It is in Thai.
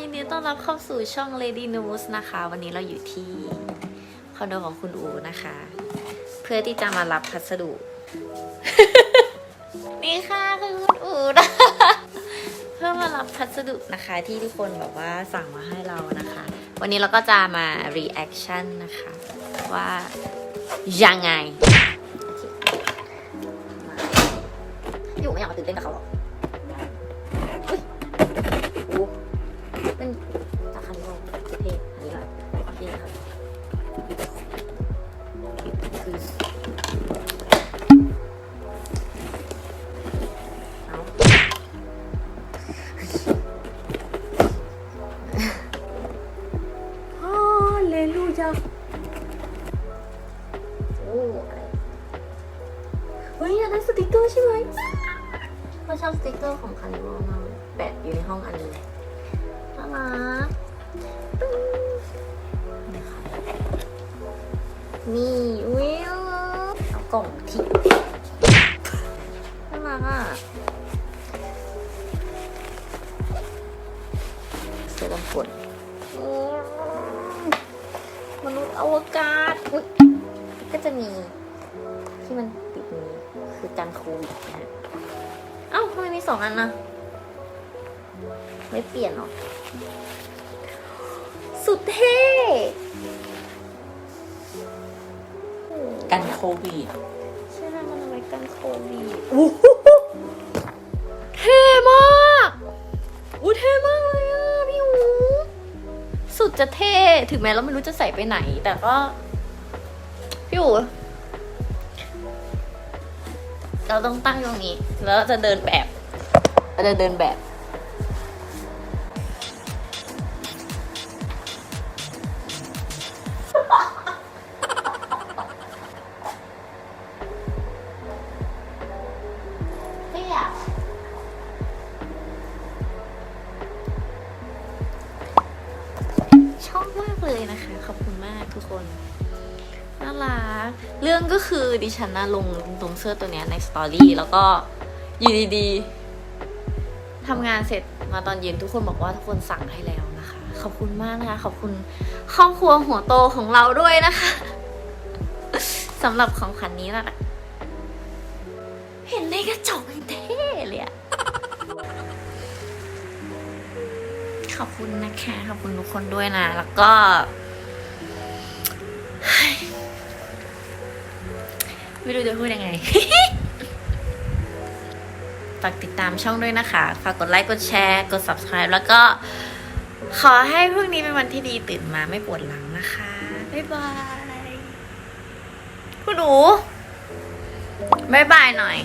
ยินดีต้อนรับเข้าสู่ช่อง Lady News นะคะ วันนี้เราอยู่ที่คอนโดของคุณอูนะคะ เพื่อที่จะมารับพัสดุ นี่ค่ะคือคุณอูนะเพื่อมารับพัสดุนะคะที่ทุกคนแบบว่าสั่งมาให้เรานะคะ วันนี้เราก็จะมา reaction นะคะ ว่ายังไงอเคมาอยู่ไม่อยากมาตื่นเต้นกับเขาหรอก เฮ้ยอยากได้สติกเกอร์ใช่ไหมเราชอบสติกเกอร์ของคันโลมากแปะอยู่ในห้องอันนี้น่ารักปึ้งนี่ค่ะนี่วิวเอากล่องทิ้งน่ารักอะเสื้อกันฝนมมนุษย์อวกาศอุ๊ย ก็จะมีที่มันติดนี้คือการโควิดนะฮะเอ้าทำไมมีสองอันนะไม่เปลี่ยนหรอ สุดเท่โอ้กันโควิดใช่ไหมมันเอาไว้กันโควิดโอ้โหเท่มากอู้เท่มากเลยอะพี่หูสุดจะเท่ ถึงแม้เราไม่รู้จะใส่ไปไหน แต่ก็ พี่หูเราต้องตั้งตรงนี้ แล้วเราจะเดินแบบเราจะเดินแบบเท่อะชอบมากเลยนะคะ ขอบคุณมากทุกคนน่า รัก เรื่องก็คือดิฉันนะลงลงเสื้อตัวเนี้ยในสตอรี่แล้วก็อยู่ดีๆทำงานเสร็จมาตอนเย็นทุกคนบอกว่าทุกคนสั่งให้แล้วนะคะ ขอบคุณมากนะคะ ขอบคุณครอบครัวหัวโตของเราด้วยนะคะสำหรับของขวัญนนี้นะเห็นในกระจกเท่เลยอะขอบคุณนะคะ ขอบคุณทุกคนด้วยนะ แล้วก็ ไม่รู้จะพูดยังไง ฝากติดตามช่องด้วยนะคะ ฝากกดไลค์ กดแชร์ กด subscribe แล้วก็ขอให้พรุ่งนี้เป็นวันที่ดีตื่นมาไม่ปวดหลังนะคะ บ๊ายบายคุณหนูบ๊ายบายหน่อย